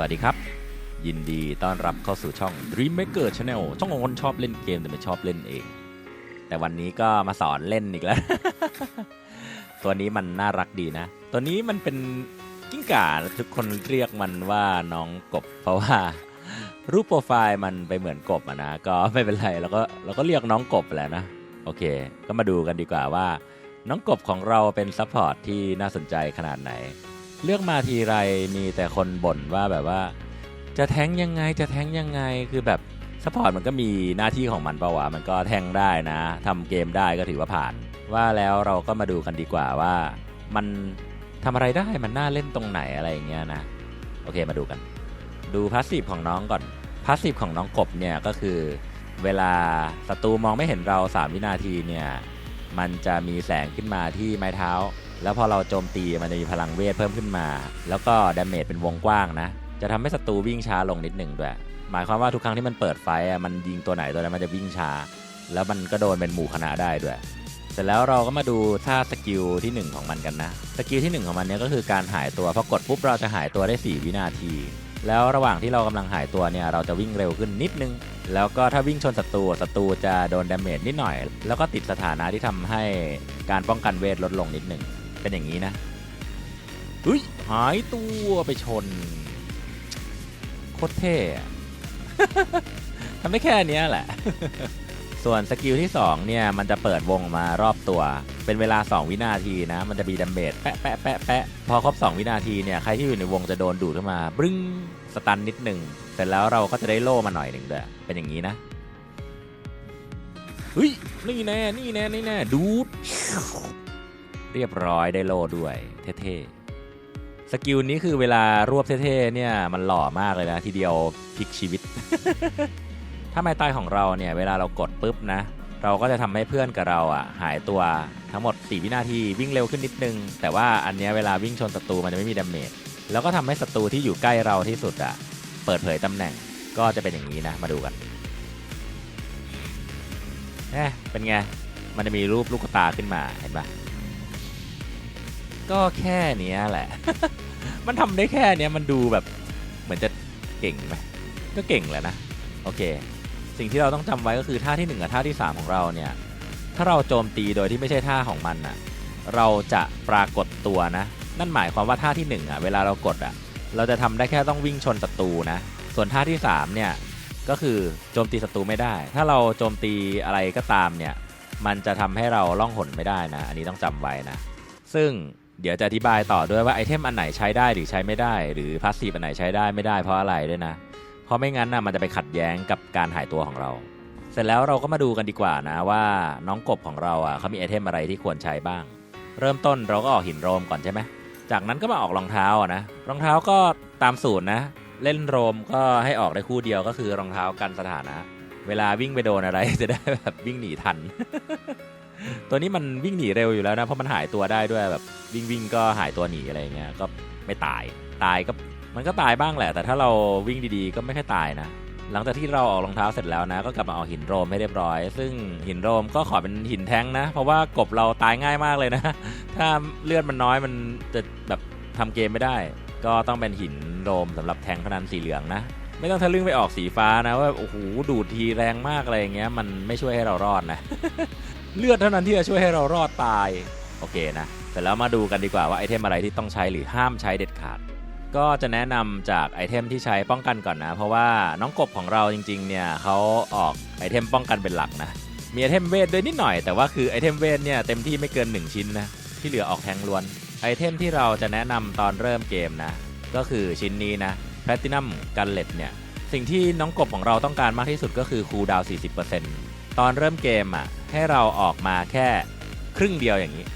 สวัสดีครับ ยินดีต้อนรับเข้าสู่ช่อง Dream Maker Channel ช่องของคนชอบเล่นเกมแต่ไม่ชอบเล่นเอง แต่วันนี้ก็มาสอนเล่นอีกแล้ว ตัวนี้มันน่ารักดีนะ ตัวนี้มันเป็นกิ้งก่าทุกคนเรียกมันว่าน้องกบ เพราะว่ารูปโปรไฟล์มันไปเหมือนกบอะนะก็ไม่เป็นไรเราก็เราก็เรียกน้องกบแหละนะ โอเค ก็มาดูกันดีกว่าว่า น้องกบของเราเป็นซัพพอร์ตที่น่าสนใจขนาดไหน เลือกมาทีไรมีแต่คนบ่นว่าแบบว่า จะแทงยังไงจะแทงยังไงคือแบบซัพพอร์ตมันก็มีหน้าที่ของมันปล่าวะมันก็แทงได้นะทำเกมได้ก็ถือว่าผ่าน ว่าแล้วเราก็มาดูกันดีกว่าว่า มันทำอะไรได้มันน่าเล่นตรงไหนอะไรอย่างเงี้ยนะ โอเคมาดูกัน ดูพาสซีฟของน้องก่อนพาสซีฟของน้องกบเนี่ยก็คือ เวลาศัตรูมองไม่เห็นเรา 3 วินาทีเนี่ย มันจะมีแสงขึ้นมาที่ไม้เท้า แล้วพอเราโจมตีมันจะมีพลังเวทเพิ่มขึ้นมา แล้วก็ดาเมจเป็นวงกว้างนะ จะทำให้ศัตรูวิ่งช้าลงนิดหนึ่งด้วย หมายความว่าทุกครั้งที่มันเปิดไฟมันยิงตัวไหนตัวนั้นมันจะวิ่งช้า แล้วมันก็โดนเป็นหมู่คณะได้ด้วย เสร็จแล้วเราก็มาดูท่าสกิลที่ 1 ของมันกันนะ สกิลที่ 1 ของมันเนี้ยก็คือการหายตัว พอกดปุ๊บเราจะหายตัวได้ 4 วินาที แล้วระหว่างที่เรากำลังหายตัวเนี่ยเราจะวิ่งเร็วขึ้นนิดนึง แล้วก็ถ้าวิ่งชนศัตรูศัตรูจะโดนดาเมจนิดหน่อย แล้วก็ติดสถานะที่ทำให้การป้องกันเวทลดลงนิดหนึ่ง เป็นอย่างนี้นะอุ้ยหายตัวไปชนโคตรเท่อะทำได้แค่เนี้ยแหละ ส่วนสกิลที่ 2 เนี่ย มันจะเปิดวงมารอบตัว เป็นเวลา 2 วินาทีนะ มันจะมีดาเมจแปะแปะแปะแปะพอครบ 2 วินาทีเนี่ย ใครที่อยู่ในวงจะโดนดูดเข้ามาบรึ้งสตันนิดหนึ่งเสร็จแล้วเราก็จะได้โล่มาหน่อยหนึ่งด้วยเป็นอย่างนี้นะเฮ้ยนี่แน่นี่แน่นี่แน่ดูด เรียบร้อยได้โล่ด้วยเท่ๆสกิลนี้คือเวลารวบเท่ๆเนี่ยมันหล่อมากเลยนะ ทีเดียวพลิกชีวิต ถ้าไม้ตายของเราเนี่ยเวลาเรากดปุ๊บนะ เราก็จะทำให้เพื่อนกับเราอะหายตัวทั้งหมด 4 วินาทีวิ่งเร็วขึ้นนิดนึง แต่ว่าอันนี้เวลาวิ่งชนศัตรูมันจะไม่มีดาเมจแล้วก็ทำให้ศัตรูที่อยู่ใกล้เราที่สุดอะเปิดเผยตำแหน่งก็จะเป็นอย่างนี้นะมาดูกันเอ๊ะเป็นไง มันจะมีรูปลูกตาขึ้นมาเห็นปะ ก็แค่เนี้ยแหละ มันทำได้แค่เนี้ยมันดูแบบเหมือนจะเก่งไหมก็เก่งแหละนะ โอเค สิ่งที่เราต้องจำไว้ก็คือท่าที่ 1 กับท่าที่ 3 ของเราเนี่ย ถ้าเราโจมตีโดยที่ไม่ใช่ท่าของมันอะเราจะปรากฏตัวนะ นั่นหมายความว่าท่าที่ 1อะเวลาเรากดอะเราจะทำได้แค่ต้องวิ่งชนศัตรูนะ ส่วนท่าที่ 3 เนี่ย ก็คือโจมตีศัตรูไม่ได้ ถ้าเราโจมตีอะไรก็ตามเนี่ย มันจะทำให้เราล่องหนไม่ได้นะ อันนี้ต้องจำไว้นะ ซึ่ง เดี๋ยวจะอธิบายต่อด้วยว่าไอเทมอันไหนใช้ได้หรือใช้ไม่ได้ หรือพาสซีฟอันไหนใช้ได้ไม่ได้เพราะอะไรด้วยนะ เพราะไม่งั้นนะมันจะไปขัดแย้งกับการหายตัวของเรา เสร็จแล้วเราก็มาดูกันดีกว่านะว่าน้องกบของเราอะเขามีไอเทมอะไรที่ควรใช้บ้าง เริ่มต้นเราก็ออกหินโรมก่อนใช่ไหมจากนั้นก็มาออกรองเท้าอะนะรองเท้าก็ตามสูตรนะ เล่นโรมก็ให้ออกได้คู่เดียวก็คือรองเท้ากันสถานะ เวลาวิ่งไปโดนอะไรจะได้แบบวิ่งหนีทัน ตัวนี้มันวิ่งหนีเร็วอยู่แล้วนะ เพราะมันหายตัวได้ด้วยแบบวิ่งวิ่งก็หายตัวหนีอะไรเงี้ยก็ไม่ตายตายก็มันก็ตายบ้างแหละ แต่ถ้าเราวิ่งดีๆ ก็ไม่ค่อยตายนะ หลังจากที่เราออกรองเท้าเสร็จแล้วนะ ก็กลับมาเอาหินโรมให้เรียบร้อย ซึ่งหินโรมก็ขอเป็นหินแท้งนะ เพราะว่ากบเราตายง่ายมากเลยนะ ถ้าเลือดมันน้อยมันจะแบบทำเกมไม่ได้ ก็ต้องเป็นหินโรมสำหรับแทงพนันสีเหลืองนะไม่ต้องทะลึ่งไปออกสีฟ้านะว่าโอ้โหดูดทีแรงมากอะไรอย่างเงี้ยมันไม่ช่วยให้เรารอดนะ เลือดเท่านั้นที่จะช่วยให้เรารอดตาย โอเคนะเสร็จแล้วมาดูกันดีกว่าว่าไอเทมอะไรที่ต้องใช้หรือห้ามใช้เด็ดขาด ก็จะแนะนำจากไอเทมที่ใช้ป้องกันก่อนนะ เพราะว่าน้องกบของเราจริงๆเนี่ยเขาออกไอเทมป้องกันเป็นหลักนะมีไอเทมเวทด้วยนิดหน่อยแต่ว่าคือไอเทมเวทเนี่ยเต็มที่ไม่เกิน 1 ชิ้นนะที่เหลือออกแทงล้วนไอเทมที่เราจะแนะนำตอนเริ่มเกมนะก็คือชิ้นนี้นะ Platinum g u n l e t เนี่ยสิ่งที่น้องกบของเราต้องการมากที่สุดก็คือคูลดาวน์40% ตอนเริ่มเกมอะให้เราออกมาแค่ครึ่งเดียวอย่างนี้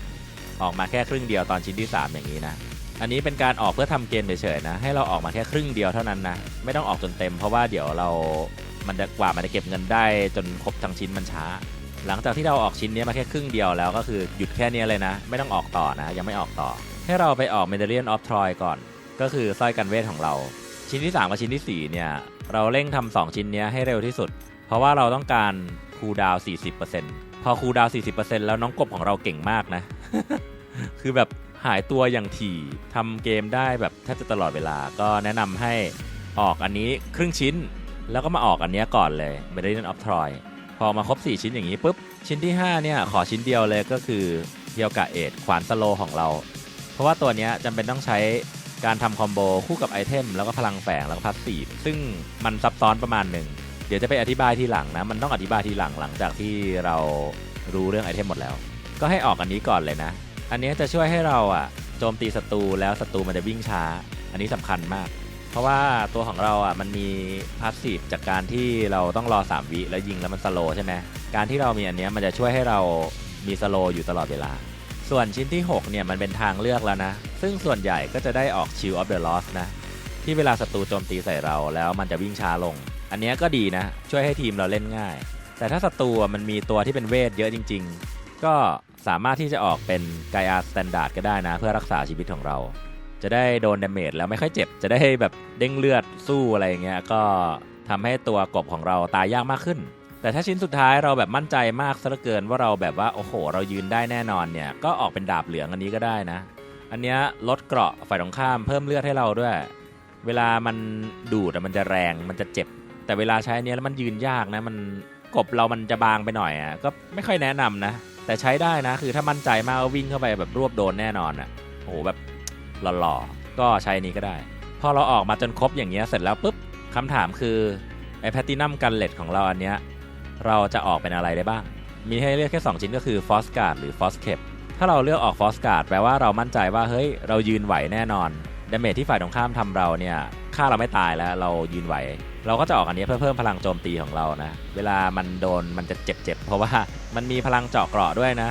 ออกมาแค่ครึ่งเดียวตอนชิ้นที่ 3 อย่างนี้นะ อันนี้เป็นการออกเพื่อทำเกมเฉยๆนะ ให้เราออกมาแค่ครึ่งเดียวเท่านั้นนะไม่ต้องออกจนเต็ม เพราะว่าเดี๋ยวเรา มันจะกว่ามันจะเก็บเงินได้จนครบทั้งชิ้นมันช้า หลังจากที่เราออกชิ้นนี้มาแค่ครึ่งเดียวแล้วก็คือหยุดแค่นี้เลยนะ ไม่ต้องออกต่อนะ ยังไม่ออกต่อ ให้เราไปออก Medallion of Troy ก่อน ก็คือสร้อยกันเวทของเรา ชิ้นที่ 3 กับชิ้นทีสี่4 เนี่ยเราเร่งทำสองชิ้นนี้ให้เร็วที่สุด เพราะว่าเราต้องการ คูลดาวน์40%พอคูลดาวน์40%แล้วน้องกบของเราเก่งมากนะ คือแบบหายตัวอย่างถี่ทำเกมได้แบบแทบจะตลอดเวลาก็แนะนำให้ออกอันนี้ครึ่งชิ้น แล้วก็มาออกอันนี้ก่อนเลย m e d a l l i o n of Troy พอมาครบ 4 ชิ้นอย่างนี้ปุ๊บ ชิ้นที่ 5 เนี่ย ขอชิ้นเดียวเลยก็คือเดียวกับเอ็ดขวานสโลของเรา เพราะว่าตัวนี้จำเป็นต้องใช้การทำคอมโบคู่กับไอเทมแล้วก็พลังแฝงแล้วก็พัสซีฟซึ่งมันซับซ้อนประมาณหนึ่ง ดี๋ยวจะไปอธิบายทีหลังนะ มันต้องอธิบายทีหลังหลังจากที่เรารู้เรื่องไอเทมหมดแล้ว ก็ให้ออกอันนี้ก่อนเลยนะ อันนี้จะช่วยให้เราอะโจมตีศัตรูแล้วศัตรูมันจะวิ่งช้า อันนี้สำคัญมาก เพราะว่าตัวของเราอะมันมีพาสซีฟจากการที่เราต้องรอ 3 วิแล้วยิงแล้วมันสโลใช่ไหมการที่เรามีอันนี้มันจะช่วยให้เรามีสโลอยู่ตลอดเวลา ส่วนชิ้นที่ 6 เนี่ยมันเป็นทางเลือกแล้วนะ ซึ่งส่วนใหญ่ก็จะได้ออก Shield of the Lost นะที่เวลาศัตรูโจมตีใส่เราแล้วมันจะวิ่งช้าลง อันนี้ก็ดีนะ ช่วยให้ทีมเราเล่นง่าย แต่ถ้าศัตรูมันมีตัวที่เป็นเวทเยอะจริง ๆ ก็สามารถที่จะออกเป็นไกอาสแตนดาร์ดก็ได้นะ เพื่อรักษาชีวิตของเรา จะได้โดนดาเมจแล้วไม่ค่อยเจ็บ จะได้แบบเด้งเลือดสู้อะไรอย่างเงี้ยก็ทำให้ตัวกบของเราตายยากมากขึ้น แต่ถ้าชิ้นสุดท้ายเราแบบมั่นใจมากซะเหลือเกินว่าเราแบบว่าโอ้โห เรายืนได้แน่นอนเนี่ยก็ออกเป็นดาบเหลืองอันนี้ก็ได้นะ อันเนี้ยลดเกราะฝ่ายตรงข้ามเพิ่มเลือดให้เราด้วย เวลามันดูดมันจะแรงมันจะเจ็บ แต่เวลาใช้อันเนี้ยแล้วมันยืนยากนะ มันกบเรามันจะบางไปหน่อยอะก็ไม่ค่อยแนะนำนะ แต่ใช้ได้นะ คือถ้ามั่นใจมากก็วิ่งเข้าไปแบบรวบโดนแน่นอนอะโอ้โหแบบหล่อๆก็ใช้นี้ก็ได้ พอเราออกมาจนครบอย่างเงี้ยเสร็จแล้วปุ๊บคำถามคือไอแพตตินัมกันเลตของเราอันเนี้ยเราจะออกเป็นอะไรได้บ้าง มีให้เลือกแค่ 2 ชิ้นก็คือฟอสการ์ดหรือฟอสเคปถ้าเราเลือกออกฟอสการ์ดแปลว่าเรามั่นใจว่าเฮ้ยเรายืนไหวแน่นอนดาเมจที่ฝ่ายตรงข้ามทำเราเนี่ยฆ่าเราไม่ตายแล้วเรายืนไหว เราก็จะออกอันนี้เพื่อเพิ่มพลังโจมตีของเรานะ เวลามันโดนมันจะเจ็บๆ เพราะว่ามันมีพลังเจาะเกราะด้วยนะ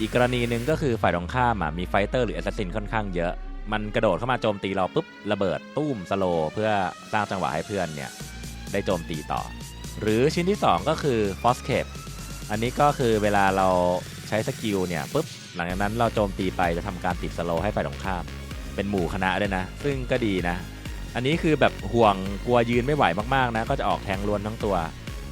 อีกกรณีหนึ่งก็คือฝ่ายตรงข้ามมีไฟเตอร์หรือแอสซัสซินค่อนข้างเยอะ มันกระโดดเข้ามาโจมตีเราปุ๊บระเบิดตุ้มสโลเพื่อสร้างจังหวะให้เพื่อนเนี่ยได้โจมตีต่อ หรือชิ้นที่ 2 ก็คือฟอสเคปอันนี้ก็คือเวลาเราใช้สกิลเนี่ยปุ๊บหลังจากนั้นเราโจมตีไปจะทำการติดสโลให้ฝ่ายตรงข้าม เป็นหมู่คณะด้วยนะ ซึ่งก็ดีนะ อันนี้คือแบบห่วงกลัวยืนไม่ไหวมากๆนะ ก็จะออกแทงล้วนทั้งตัว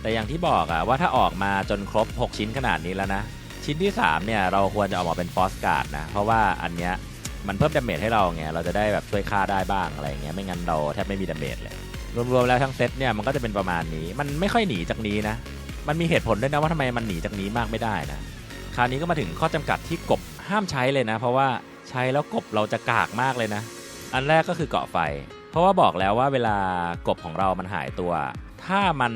แต่อย่างที่บอกอะว่าถ้าออกมาจนครบ 6 ชิ้นขนาดนี้แล้วนะ ชิ้นที่ 3 เนี่ย เราควรจะออกมาเป็นฟอสการ์ดนะ เพราะว่าอันเนี้ยมันเพิ่มดาเมจให้เราไงเราจะได้แบบช่วยฆ่าได้บ้างอะไรเงี้ยไม่งั้นเราแทบไม่มีดาเมจเลยรวมๆแล้วทั้งเซตเนี่ยมันก็จะเป็นประมาณนี้ มันไม่ค่อยหนีจากนี้นะ มันมีเหตุผลด้วยนะว่าทำไมมันหนีจากนี้มากไม่ได้นะ คราวนี้ก็มาถึงข้อจำกัดที่กบห้ามใช้เลยนะ เพราะว่าใช้แล้วกบเราจะกากมากเลยนะ อันแรกก็คือเกาะไฟ เพราะว่าบอกแล้วว่าเวลากบของเรามันหายตัว ถ้ามัน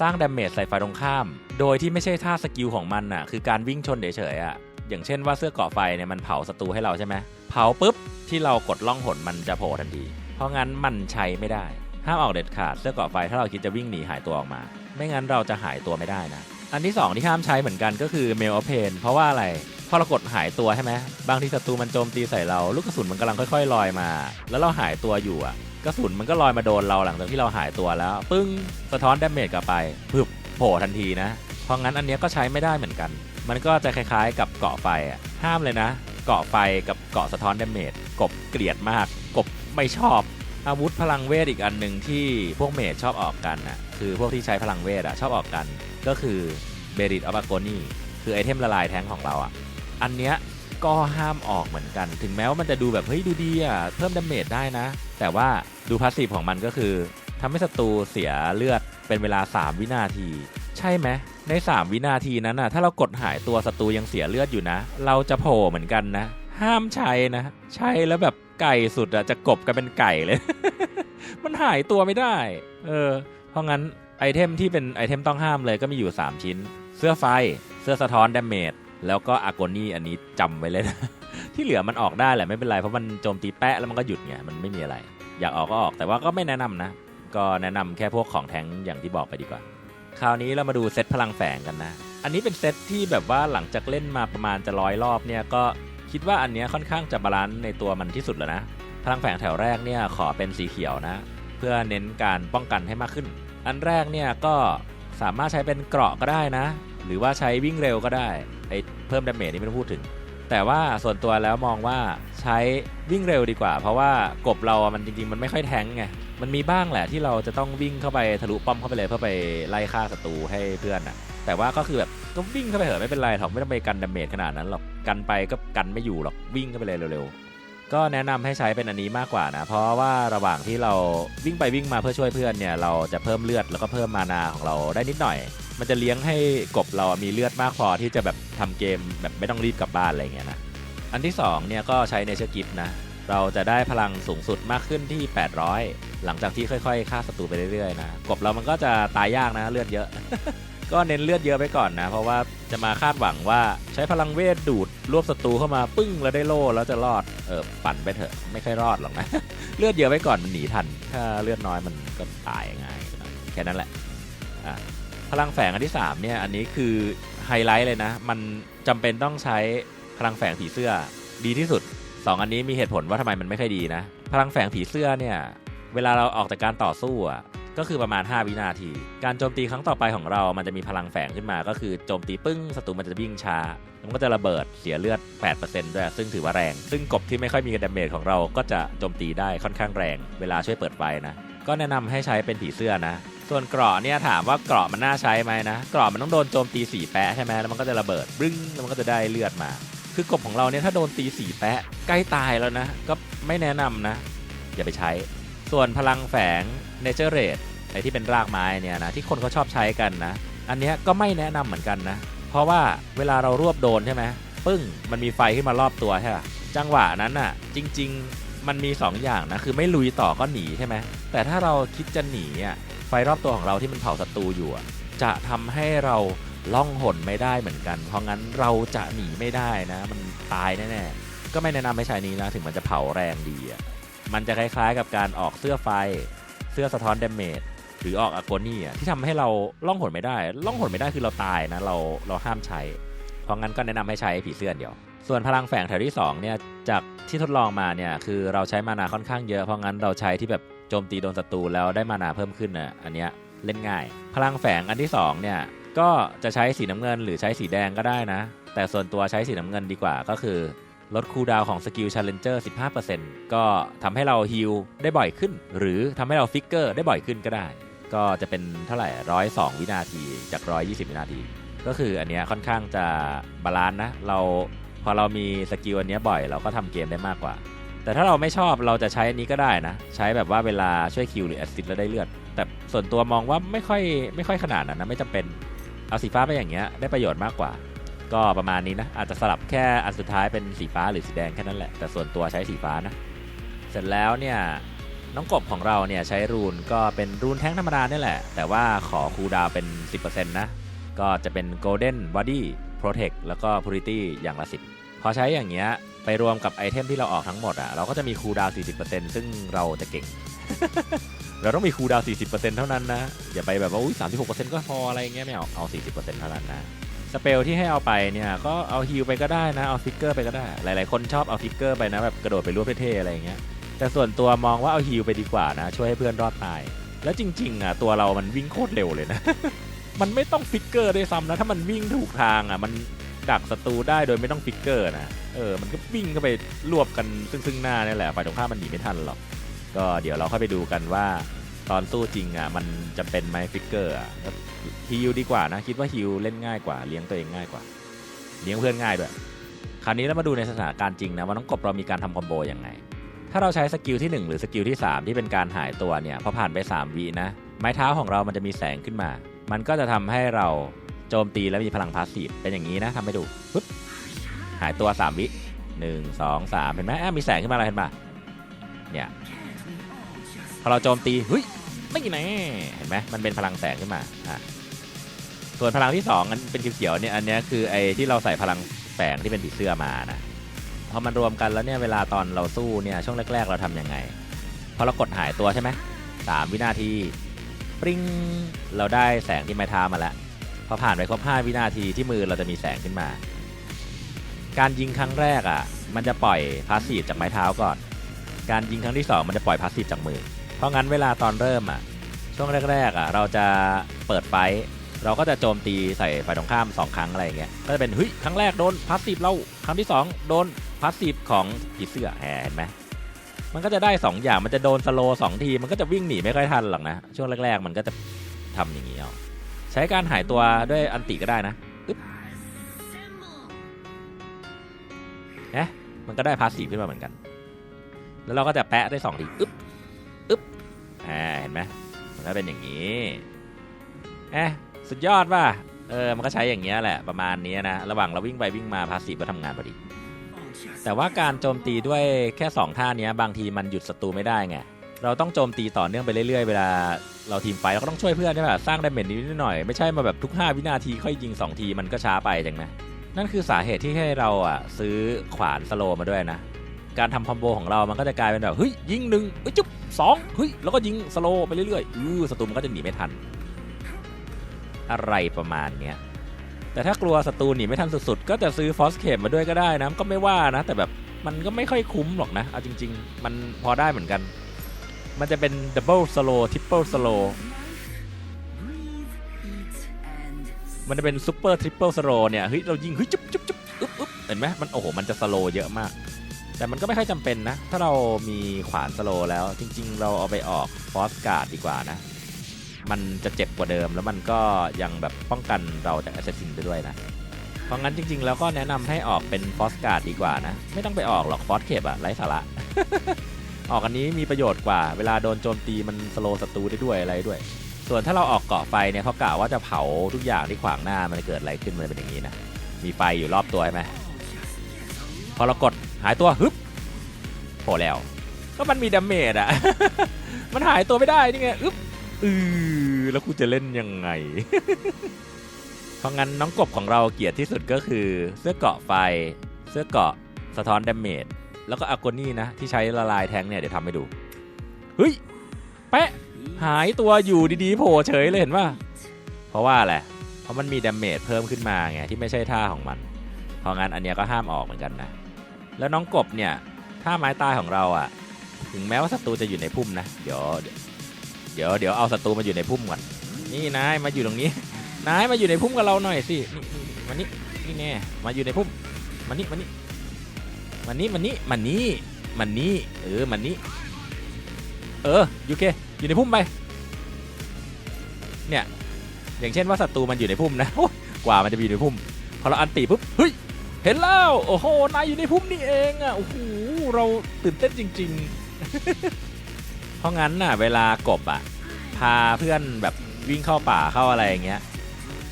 สร้างดาเมจใส่ฝ่ายตรงข้าม โดยที่ไม่ใช่ท่าสกิลของมันอะ คือการวิ่งชนเฉยๆอะ อย่างเช่นว่าเสื้อเกาะไฟเนี่ยมันเผาศัตรูให้เราใช่ไหมเผาปุ๊บที่เรากดล่องหนมันจะโผล่ทันที เพราะงั้นมันใช้ไม่ได้ ห้ามออกเด็ดขาดเสื้อเกาะไฟถ้าเราคิดจะวิ่งหนีหายตัวออกมา ไม่งั้นเราจะหายตัวไม่ได้นะ อันที่ 2 ที่ห้ามใช้เหมือนกันก็คือเมลอเพนเพราะว่าอะไร อเรากดหายตัวใช่ไหมบางทีศัตรูมันโจมตีใส่เรา ลูกกระสุนมันกำลังค่อยๆลอยมา แล้วเราหายตัวอยู่อะกระสุนมันก็ลอยมาโดนเราหลังจากที่เราหายตัวแล้ว ปึ้งสะท้อนดาเมจกลับไปพึบโผล่ทันทีนะ เพราะงั้นอันนี้ก็ใช้ไม่ได้เหมือนกัน มันก็จะคล้ายๆ กับเกาะไฟอะห้ามเลยนะ เกาะไฟกับเกาะสะท้อนดาเมจกบเกลียดมาก กบไม่ชอบอาวุธพลังเวทอีกอันหนึ่งที่พวกเมจชอบออกกันน่ะคือพวกที่ใช้พลังเวทอะชอบออกกัน ก็คือเบริดออฟากนี่คือไอเทมละลายแท้งของเราอะ อันเนี้ยก็ห้ามออกเหมือนกัน ถึงแม้ว่ามันจะดูแบบเฮ้ยดูดีอะเพิ่มดาเมจได้นะ แต่ว่าดูพาสซีฟของมันก็คือทำให้ศัตรูเสียเลือดเป็นเวลา 3 วินาที ใช่ไหมใน 3 วินาทีนั้นน่ะถ้าเรากดหายตัวศัตรูยังเสียเลือดอยู่นะ เราจะโผล่เหมือนกันนะ ห้ามใช้นะ ใช้แล้วแบบไก่สุดอะจะกบกันเป็นไก่เลย มันหายตัวไม่ได้ เออ เพราะงั้นไอเทมที่เป็นไอเทมต้องห้ามเลยก็มีอยู่ 3 ชิ้น เสื้อไฟ เสื้อสะท้อนดาเมจ แล้วก็อากนี่อันนี้จำไว้เลยนะที่เหลือมันออกได้แหละไม่เป็นไรเพราะมันโจมตีแปะแล้วมันก็หยุดไงมันไม่มีอะไร อยากออกก็ออกแต่ว่าก็ไม่แนะนำนะ ก็แนะนำแค่พวกของแท้งอย่างที่บอกไปดีกว่า คราวนี้เรามาดูเซตพลังแฝงกันนะ อันนี้เป็นเซตที่แบบว่าหลังจากเล่นมาประมาณจะร้อยรอบเนี่ยก็คิดว่าอันนี้ค่อนข้างจะบาลานซ์ในตัวมันที่สุดแล้วนะพลังแฝงแถวแรกเนี่ยขอเป็นสีเขียวนะ เพื่อเน้นการป้องกันให้มากขึ้น อันแรกเนี่ยก็สามารถใช้เป็นเกราะก็ได้นะ หรือว่าใช้วิ่งเร็วก็ได้ อเพิ่มดาเมจนี่ไม่ต้องพูดถึง แต่ว่าส่วนตัวแล้วมองว่าใช้วิ่งเร็วดีกว่า เพราะว่ากบเราอะมันจริง ๆ มันไม่ค่อยแทงไงมันมีบ้างแหละที่เราจะต้องวิ่งเข้าไปทะลุป้อมเข้าไปเลยเพื่อไปไล่ฆ่าศัตรูให้เพื่อนอะแต่ว่าก็คือแบบก็วิ่งเข้าไปเถอะไม่เป็นไรหรอกไม่ต้องไปกันดาเมจขนาดนั้นหรอกกันไปก็กันไม่อยู่หรอกวิ่งเข้าไปเลยเร็วๆก็แนะนำให้ใช้เป็นอันนี้มากกว่านะ เพราะว่าระหว่างที่เราวิ่งไปวิ่งมาเพื่อช่วยเพื่อนเนี่ยเราจะเพิ่มเลือดแล้วก็เพิ่มมานาของเราได้นิดหน่อย มันจะเลี้ยงให้กบเรามีเลือดมากพอที่จะแบบทำเกมแบบไม่ต้องรีบกลับบ้านอะไรเงี้ยนะ อันที่2เนี่ยก็ใช้เนเชอร์กิฟนะ เราจะได้พลังสูงสุดมากขึ้นที่ 800 หลังจากที่ค่อยๆฆ่าศัตรูไปเรื่อยๆนะ กบเรามันก็จะตายยากนะเลือดเยอะ ก็เน้นเลือดเยอะไปก่อนนะ เพราะว่าจะมาคาดหวังว่าใช้พลังเวทดูดรวบศัตรูเข้ามาปึ้งแล้วได้โล่แล้วจะรอด เออปั่นไปเถอะไม่ค่อยรอดหรอกนะ เลือดเยอะไปก่อนมันหนีทัน ถ้าเลือดน้อยมันก็ตายง่ายแค่นั้นแหละอะ พลังแฝงอันที่สามเนี่ยอันนี้คือไฮไลท์เลยนะ มันจำเป็นต้องใช้พลังแฝงผีเสื้อดีที่สุดสองอันนี้มีเหตุผลว่าทำไมมันไม่ค่อยดีนะ พลังแฝงผีเสื้อเนี่ยเวลาเราออกจากการต่อสู้อะก็คือประมาณ 5 วินาที การโจมตีครั้งต่อไปของเรา มันจะมีพลังแฝงขึ้นมา ก็คือโจมตีปึ้งศัตรูมันจะวิ่งช้า มันก็จะระเบิดเสียเลือด 8%ด้วย ซึ่งถือว่าแรง ซึ่งกบที่ไม่ค่อยมีดาเมจของเรา ก็จะโจมตีได้ค่อนข้างแรง เวลาช่วยเปิดไฟนะ ก็แนะนำให้ใช้เป็นผีเสื้อนะ ส่วนเกราะเนี่ยถามว่าเกราะมันน่าใช้ไหมนะเกราะมันต้องโดนโจมตีสี่แปะใช่ไหมแล้วมันก็จะระเบิดบึ้งแล้วมันก็จะได้เลือดมา คือกบของเราเนี่ยถ้าโดนตีสี่แปะใกล้ตายแล้วนะ ก็ไม่แนะนำนะ อย่าไปใช้ ส่วนพลังแฝง Nature Rate ไอที่เป็นรากไม้เนี่ยนะที่คนเขาชอบใช้กันนะ อันนี้ก็ไม่แนะนำเหมือนกันนะ เพราะว่าเวลาเรารวบโดนใช่ไหมปึ้งมันมีไฟขึ้นมารอบตัวใช่ป่ะจังหวะนั้นน่ะ จริง ๆ มันมี 2 อย่างนะคือไม่ลุยต่อก็หนีใช่ไหมแต่ถ้าเราคิดจะหนีอะ รอบตัวของเราที่มันเผาศัตรูอยู่จะทำให้เราล่องหนไม่ได้เหมือนกัน เพราะงั้นเราจะหนีไม่ได้นะ มันตายแน่ๆก็ไม่แนะนำให้ใช้นี้นะถึงมันจะเผาแรงดีมันจะคล้ายๆกับการออกเสื้อไฟเสื้อสะท้อนเดเมจหรือออกอากนี่ที่ทำให้เราล่องหนไม่ได้ล่องหนไม่ได้คือเราตายนะเราเราห้ามใช้ เพราะงั้นก็แนะนำให้ใช้ผีเสื้อเดียว ส่วนพลังแฝงแถวที่2เนี่ยจากที่ทดลองมาเนี่ยคือเราใช้มานาค่อนข้างเยอะเพราะงั้นเราใช้ที่แบบ จมตีโดนศัตรูแล้วได้มานาเพิ่มขึ้นน่ะอันเนี้ยเล่นง่าย พลังแฝงอันที่2เนี่ยก็จะใช้สีน้ำเงินหรือใช้สีแดงก็ได้นะ แต่ส่วนตัวใช้สีน้ำเงินดีกว่าก็คือ ลดคูลดาวของสกิล Challenger 15%ก็ทำให้เราฮิลได้บ่อยขึ้น หรือทำให้เราฟิกเกอร์ได้บ่อยขึ้นก็ได้ ก็จะเป็นเท่าไหร่ร้อยสองวินาทีจากร้อยยี่สิบวินาที ก็คืออันเนี้ยค่อนข้างจะบาลานซ์นะเราพอเรามีสกิลอันเนี้ยบ่อยเราก็ทำเกมได้มากกว่า แต่ถ้าเราไม่ชอบเราจะใช้อันนี้ก็ได้นะ ใช้แบบว่าเวลาช่วยคิวหรือแอสซิสแล้วได้เลือด แต่ส่วนตัวมองว่าไม่ค่อยไม่ค่อยขนาดนั้นนะไม่จำเป็นเอาสีฟ้าไปอย่างเงี้ยได้ประโยชน์มากกว่า ก็ประมาณนี้นะ อาจจะสลับแค่อันสุดท้ายเป็นสีฟ้าหรือสีแดงแค่นั้นแหละ แต่ส่วนตัวใช้สีฟ้านะ เสร็จแล้วเนี่ยน้องกบของเราเนี่ยใช้รูนก็เป็นรูนแท้งธรรมดาเนี่ยแหละ แต่ว่าขอคูดาวน์เป็น 10%นะก็จะเป็น Golden Body Protect แล้วก็ Purity อย่างละ 10 พอใช้อย่างเงี้ย ไปรวมกับไอเทมที่เราออกทั้งหมดอะ่ะเราก็จะมีคูลดาวน์40%ซึ่งเราจะเก่ง เราต้องมีคูลดาวน์40%เท่านั้นนะ อย่าไปแบบว่าอุ้ย36%ก็พออะไรเงี้ยไม่เอาเอา 40%เท่านั้นนะสเปลที่ให้เอาไปเนี่ยก็เอาฮิลไปก็ได้นะเอาฟิกเกอร์ไปก็ได้ หลายๆคนชอบเอาฟิกเกอร์ไปนะแบบกระโดดไปรวบเท่ๆอะไรเงี้ยแต่ส่วนตัวมองว่าเอาฮิลไปดีกว่านะ ช่วยให้เพื่อนรอดตาย แล้วจริงๆอะตัวเรามันวิ่งโคตรเร็วเลยนะ มันไม่ต้องฟิกเกอร์ด้วยซ้ำนะถ้ามันวิ่งถูกทางอะมัน ดักศัตรูได้โดยไม่ต้องฟิกเกอร์นะเออมันก็วิ่งเข้าไปรวบกันซึ่งซึ่งหน้านี่แหละฝ่ายตรงข้ามมันหนีไม่ทันหรอกก็เดี๋ยวเราค่อยไปดูกันว่าตอนสู้จริงอะมันจำเป็นไหมฟิกเกอร์ฮิลดีกว่านะคิดว่าฮิลเล่นง่ายกว่าเลี้ยงตัวเองง่ายกว่า เลี้ยงเพื่อนง่ายด้วยคราวนี้เรามาดูในสถานการณ์จริงนะว่าน้องกบเรามีการทำคอมโบยังไง ถ้าเราใช้สกิลที่ 1 หรือสกิลที่ 3 ที่เป็นการหายตัวเนี่ยพอผ่านไป 3วินะไม้เท้าของเรามันจะมีแสงขึ้นมา มันก็จะทำให้เรา จมตีและมีพลังพาสซีฟเป็นอย่างนี้นะทำให้ดูปึ๊บหายตัว 3 วิหนึ่งสองสามเห็นไหมอะมีแสงขึ้นมาแล้วเห็นปะเนี่ยพอเราโจมตีเฮ้ยไม่แน่เห็นไหมมันเป็นพลังแสงขึ้นมาอะส่วนพลังที่2อันเป็นเขียวๆเนี่ยอันนี้คือไอ้ที่เราใส่พลังแฝงที่เป็นผีเสื้อมานะพอมันรวมกันแล้วเนี่ยเวลาตอนเราสู้เนี่ยช่วงแรก ๆ เราทำยังไงพอเรากดหายตัวใช่ไหมสามวินาทีปริ้งเราได้แสงที่ไม้เท้ามาแล้ว พอผ่านไปครบ 5 วินาทีที่มือเราจะมีแสงขึ้นมา การยิงครั้งแรกอะ มันจะปล่อยพาสซีฟจากไม้เท้าก่อน การยิงครั้งที่ 2 มันจะปล่อยพาสซีฟจากมือ เพราะงั้นเวลาตอนเริ่มอะ ช่วงแรกๆอะ เราจะเปิดไฟเราก็จะโจมตีใส่ฝ่ายตรงข้าม 2 ครั้งอะไรอย่างเงี้ย ก็จะเป็นเฮ้ยครั้งแรกโดนพาสซีฟเราครั้งที่ 2 โดนพาสซีฟของผีเสื้อแหเห็นไหมมันก็จะได้ 2 อย่างมันจะโดนสโลสองทีมันก็จะวิ่งหนีไม่ค่อยทันหรอกนะ ช่วงแรก ๆ มันก็จะทำอย่างนี้เอา ใช้การหายตัวด้วยอันติก็ได้นะเอ๊ะมันก็ได้พาสซีฟขึ้นมาเหมือนกัน แล้วเราก็จะแปะได้สองทีอึ๊บอึ๊บอ่าเห็นไหมมันก็เป็นอย่างนี้เอ๊ะสุดยอดป่ะเออมันก็ใช้อย่างเงี้ยแหละประมาณนี้นะระหว่างเราวิ่งไปวิ่งมาพาสซีฟก็ทำงานพอดีแต่ว่าการโจมตีด้วยแค่ 2 ท่านี้บางทีมันหยุดศัตรูไม่ได้ไง เราต้องโจมตีต่อเนื่องไปเรื่อยๆ เวลาเราทีมไฟเราก็ต้องช่วยเพื่อนใช่ป่ะสร้างดาเมจนิดหน่อยไม่ใช่มาแบบทุก 5 วินาทีค่อยยิง 2 ทีมันก็ช้าไปจังนะนั่นคือสาเหตุที่ให้เราอะซื้อขวานสโลมาด้วยนะ การทำคอมโบของเรามันก็จะกลายเป็นแบบเฮ้ยยิงหนึ่งเฮ้ยจุ๊บสองเฮ้ยแล้วก็ยิงสโลไปเรื่อยๆอือศัตรูมันก็จะหนีไม่ทัน อะไรประมาณเนี้ยแต่ถ้ากลัวศัตรูหนีไม่ทันสุดๆ ก็จะซื้อฟอสเคปมาด้วยก็ได้นะก็ไม่ว่านะ แต่แบบมันก็ไม่ค่อยคุ้มหรอกนะเอาจริง ๆ มันพอได้เหมือนกัน มันจะเป็นดับเบิลสโลว์ทริปเปิลสโลว์มันจะเป็นซูเปอร์ทริปเปิลสโลว์เนี่ยเฮ้ยเรายิงเฮ้ยจุ๊บจุ๊บจุ๊บอึ๊บอึ๊บเห็นไหมมันโอ้โหมันจะสโลว์เยอะมาก แต่มันก็ไม่ค่อยจำเป็นนะ ถ้าเรามีขวานสโลว์แล้ว จริง ๆ เราเอาไปออกฟอสการ์ดดีกว่านะ มันจะเจ็บกว่าเดิมแล้วมันก็ยังแบบป้องกันเราจากแอสซซินได้ด้วยนะเพราะงั้นจริง ๆ แล้วก็แนะนำให้ออกเป็นฟอสการ์ดดีกว่านะ ไม่ต้องไปออกหรอกฟอสเคปอะไร้สาระ ออกอันนี้มีประโยชน์กว่า เวลาโดนโจมตีมันสโลว์ศัตรูได้ด้วยอะไรด้วย ส่วนถ้าเราออกเกาะไฟเนี่ยเขากะว่าจะเผาทุกอย่างที่ขวางหน้ามันเกิดอะไรขึ้นมันเป็นอย่างนี้นะ มีไฟอยู่รอบตัวใช่ไหมพอเรากดหายตัวฮึบโผล่แล้ว ก็มันมีดาเมจอะมันหายตัวไม่ได้นี่ไงอึ๊บอือแล้วกูจะเล่นยังไง เพราะงั้นน้องกบของเราเกียดที่สุดก็คือ เสื้อเกาะไฟ เสื้อเกาะสะท้อนดาเมจ แล้วก็อากนี่นะที่ใช้ละลายแทงเนี่ยเดี๋ยวทำให้ดู เฮ้ย แปะ หายตัวอยู่ดีๆโผล่เฉยเลยเห็นป่ะ เพราะว่าอะไรเพราะมันมีดาเมจเพิ่มขึ้นมาไงที่ไม่ใช่ท่าของมัน เพราะงั้นอันเนี้ยก็ห้ามออกเหมือนกันนะ แล้วน้องกบเนี่ยท่าไม้ตายของเราอะ ถึงแม้ว่าศัตรูจะอยู่ในพุ่มนะ เดี๋ยว เดี๋ยวเดี๋ยวเอาศัตรูมาอยู่ในพุ่มก่อน นี่นายมาอยู่ตรงนี้ นายมาอยู่ในพุ่มกับเราหน่อยสินี่นี่มานี่นี่แน่มาอยู่ในพุ่ม มานี่มานี่ มานี่มานี่มานี่มานี่เออมานี่เออยูเคอยู่ในพุ่มไปเนี่ยอย่างเช่นว่าศัตรูมันอยู่ในพุ่มนะกว่ามันจะอยู่ในพุ่มพอเราอันตีปุ๊บเฮ้ยเห็นแล้วโอ้โหนายอยู่ในพุ่มนี่เองอะโอ้โหเราตื่นเต้นจริง ๆ เพราะงั้นน่ะเวลากบอะพาเพื่อนแบบวิ่งเข้าป่าเข้าอะไรอย่างเงี้ย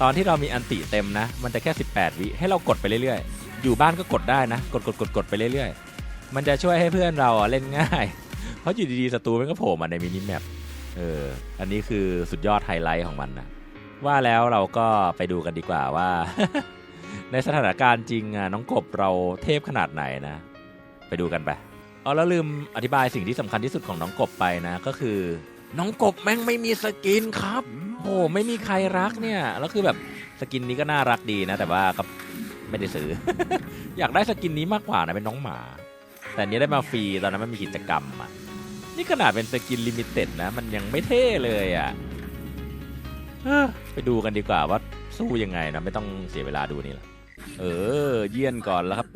ตอนที่เรามีอันติเต็มนะ มันจะแค่ 18 วิให้เรากดไปเรื่อยๆ อยู่บ้านก็กดได้นะ กดกดกดกดไปเรื่อยๆ มันจะช่วยให้เพื่อนเราเล่นง่าย เพราะอยู่ดีๆศัตรูมันก็โผล่มาในมินิแมปเอออันนี้คือสุดยอดไฮไลท์ของมันนะว่าแล้วเราก็ไปดูกันดีกว่าว่า ในสถานการณ์จริงน้องกบเราเทพขนาดไหนนะ ไปดูกันไปอ๋อแล้วลืมอธิบายสิ่งที่สำคัญที่สุดของน้องกบไปนะ ก็คือ น้องกบแม่งไม่มีสกินครับโอ้ไม่มีใครรักเนี่ยแล้วคือแบบสกินนี้ก็น่ารักดีนะ แต่ว่าก็ ไม่ได้ซื้อ อยากได้สกินนี้มากกว่านะเป็นน้องหมา แต่อันนี้ได้มาฟรีตอนนั้นมันมีกิจกรรมอะนี่ขนาดเป็นสกินลิมิเต็ดนะ มันยังไม่เท่เลยอะเอ้อไปดูกันดีกว่าว่าสู้ยังไงนะไม่ต้องเสียเวลาดูนี่แหละเออ เยี่ยนก่อนแล้วครับ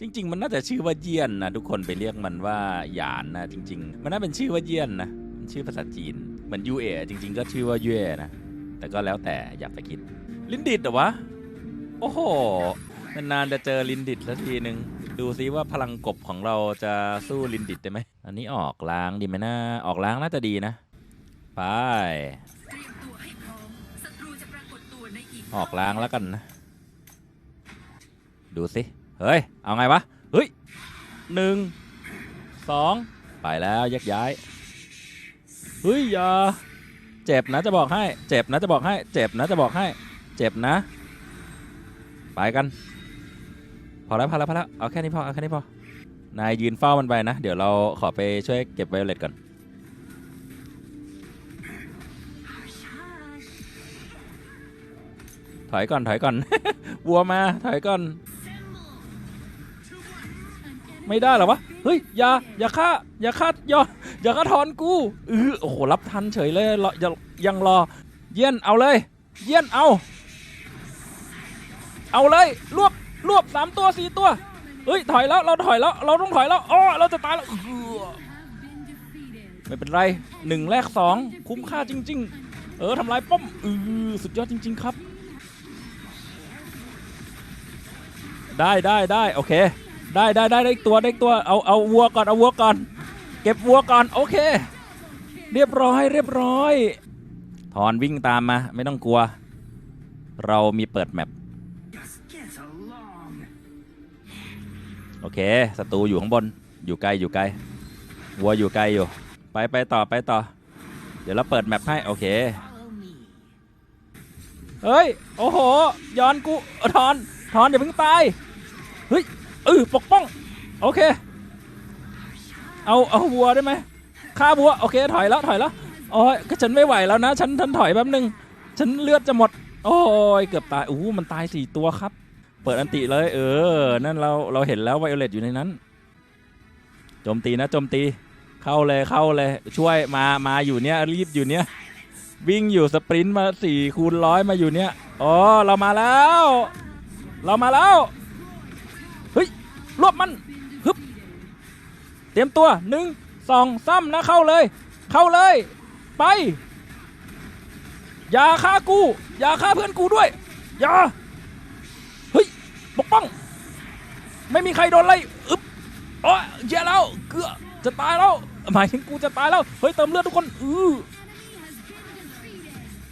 จริง ๆ มันน่าจะชื่อว่าเยี่ยนนะทุกคนไปเรียกมันว่าหยานนะจริง ๆ มันน่าเป็นชื่อว่าเยี่ยนนะมันชื่อภาษาจีนเหมือนยูเอจริง ๆ ก็ชื่อว่าเย่นะแต่ก็แล้วแต่อยากไปคิด ลินดิดเหรอวะโอ้โหนานๆจะเจอลินดิดสักทีหนึ่งดูซิว่าพลังกบของเราจะสู้ลินดิดได้ไหม อันนี้ออกล้างดีไหมนะออกล้างน่าจะดีนะ ไป ออกล้างแล้วกันนะ ดูสิ เฮ้ย เอาไงวะ เฮ้ยหนึ่งสองไปแล้วแยกย้าย เฮ้ยอย่าเจ็บนะจะบอกให้ เจ็บนะจะบอกให้ เจ็บนะจะบอกให้ เจ็บนะ ไปกันพอแล้วพอแล้วพอแล้วเอาแค่นี้พอเอาแค่นี้พอนายยืนเฝ้ามันไปนะ เดี๋ยวเราขอไปช่วยเก็บไวโอเลตก่อนถอยก่อนถอยก่อนวัวมาถอยก่อน ไม่ได้หรอวะเฮ้ยอย่าอย่าฆ่าอย่าฆ่าอย่าอย่าฆ่าถอนกูเออโอ้โหรับทันเฉยเลยรอยังยังรอ เยี่ยนเอาเลย เยี่ยนเอา เอาเลยรวบรวบสามตัวสี่ตัวเฮ้ยถอยแล้วเราถอยแล้วเราต้องถอยแล้วอ๋อเราจะตายแล้วเออไม่เป็นไรหนึ่งแรกสองคุ้มค่าจริง ๆ เออทำลายป้อมเออสุดยอดจริง ๆ ครับ ได้ได้ได้โอเค ได้ได้ได้ได้ตัวได้ตัวเอาเอาวัวก่อนเอาวัวก่อน เก็บวัวก่อนโอเค เรียบร้อยเรียบร้อยถอนวิ่งตามมาไม่ต้องกลัว เรามีเปิดแมป โอเคศัตรูอยู่ข้างบนอยู่ไกลอยู่ไกลวัวอยู่ไกลอยู่ ไปไปต่อไปต่อ เดี๋ยวเราเปิดแมปให้โอเคเฮ้ยโอ้โหย้อนกูเอาถอนถอนอย่าเพิ่งตายเฮ้ยเออปกป้องโอเค เอาเอาวัวได้ไหมฆ่าวัวโอเคถอยแล้วถอยแล้วโอ้ยก็ฉันไม่ไหวแล้วนะ ฉันฉันถอยแป๊บนึง ฉันเลือดจะหมด โอ้ยเกือบตายอู้หูมันตายสี่ตัวครับ เปิดอันติเลย เออ นั่นเราเราเห็นแล้วไวโอเลตอยู่ในนั้นโจมตีนะโจมตีเข้าเลยเข้าเลย ช่วยมามาอยู่เนี้ยรีบอยู่เนี้ยวิ่งอยู่สปรินต์มาสี่คูณร้อยมาอยู่เนี้ยอ๋อเรามาแล้ว เรามาแล้วเฮ้ยรวบมันฮึบเตรียมตัวหนึ่งสองซ้ำนะเข้าเลย เข้าเลย ไปอย่าฆ่ากูอย่าฆ่าเพื่อนกูด้วยอย่า ปกป้อง ไม่มีใครโดนไล่อึ๊บโอ๋อแย่แล้วเกือจะตายแล้วหมายถึงกูจะตายแล้วเฮ้ยเติมเลือดทุกคนอือ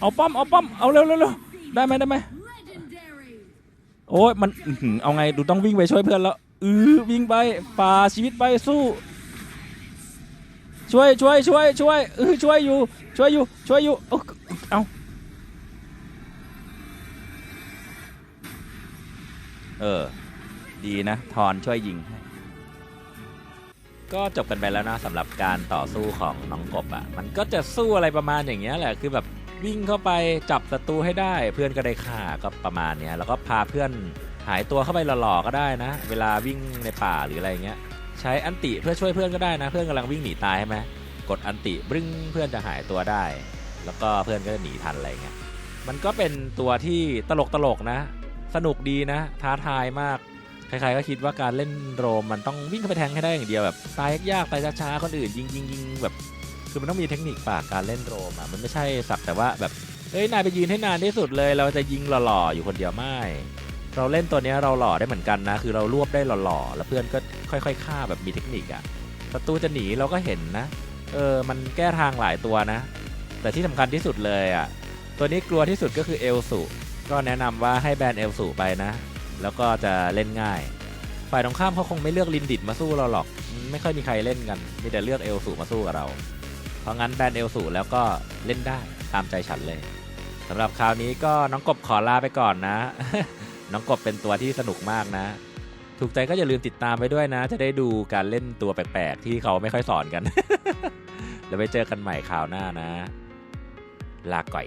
เอาป้อมเอาป้อมเอาเร็วเร็วเร็วได้ไหมได้ไหมโอ้ยมันเอาไงดูต้องวิ่งไปช่วยเพื่อนแล้วอือวิ่งไปฝ่าชีวิตไปสู้ ช่วยช่วยช่วยช่วยเออช่วยอยู่ ช่วยอยู่ช่วยอยู่เอา เออ ดีนะ ทอนช่วยยิงให้ ก็จบกันไปแล้วนะสำหรับการต่อสู้ของน้องกบอะ่ะ มันก็จะสู้อะไรประมาณอย่างเงี้ยแหละ คือแบบวิ่งเข้าไปจับศัตรูให้ได้ เพื่อนก็ได้ฆ่าก็ประมาณเนี้ย แล้วก็พาเพื่อนหายตัวเข้าไปหล่อๆก็ได้นะ เวลาวิ่งในป่าหรืออะไรเงี้ย ใช้อันติเพื่อช่วยเพื่อนก็ได้นะ เพื่อนกำลังวิ่งหนีตายใช่ไหมกดอันติบรึ้งเพื่อนจะหายตัวได้ แล้วก็เพื่อนก็จะหนีทันอะไรเงี้ย มันก็เป็นตัวที่ตลกตลกๆนะ สนุกดีนะ ท้าทายมาก ใครๆก็คิดว่าการเล่นโรมมันต้องวิ่งเข้าไปแทงให้ได้อย่างเดียวแบบตายยากๆตายช้าๆคนอื่นยิงยิงยิงแบบคือมันต้องมีเทคนิคปากการเล่นโรมอะมันไม่ใช่สักแต่ว่าแบบเอ้ยนายไปยืนให้นานที่สุดเลย เราจะยิงหล่อๆอยู่คนเดียวไม่ เราเล่นตัวนี้เราหล่อได้เหมือนกันนะ คือเรารวบได้หล่อๆแล้วเพื่อนก็ค่อยๆฆ่าแบบมีเทคนิคอะศัตรูจะหนีเราก็เห็นนะเออมันแก้ทางหลายตัวนะ แต่ที่สำคัญที่สุดเลยอะตัวนี้กลัวที่สุดก็คือเอลสุ ก็แนะนำว่าให้แบนเอลสุไปนะ แล้วก็จะเล่นง่าย ฝ่ายตรงข้ามเขาคงไม่เลือกลินดิดมาสู้เราหรอก ไม่ค่อยมีใครเล่นกัน มีแต่เลือกเอลสูมาสู้กับเรา เพราะงั้นแบนเอลสูแล้วก็เล่นได้ตามใจฉันเลยสำหรับคราวนี้ก็น้องกบขอลาไปก่อนนะ น้องกบเป็นตัวที่สนุกมากนะ ถูกใจก็อย่าลืมติดตามไปด้วยนะ จะได้ดูการเล่นตัวแปลกๆ ที่เขาไม่ค่อยสอนกัน แล้วไปเจอกันใหม่คราวหน้านะ ลาก่อย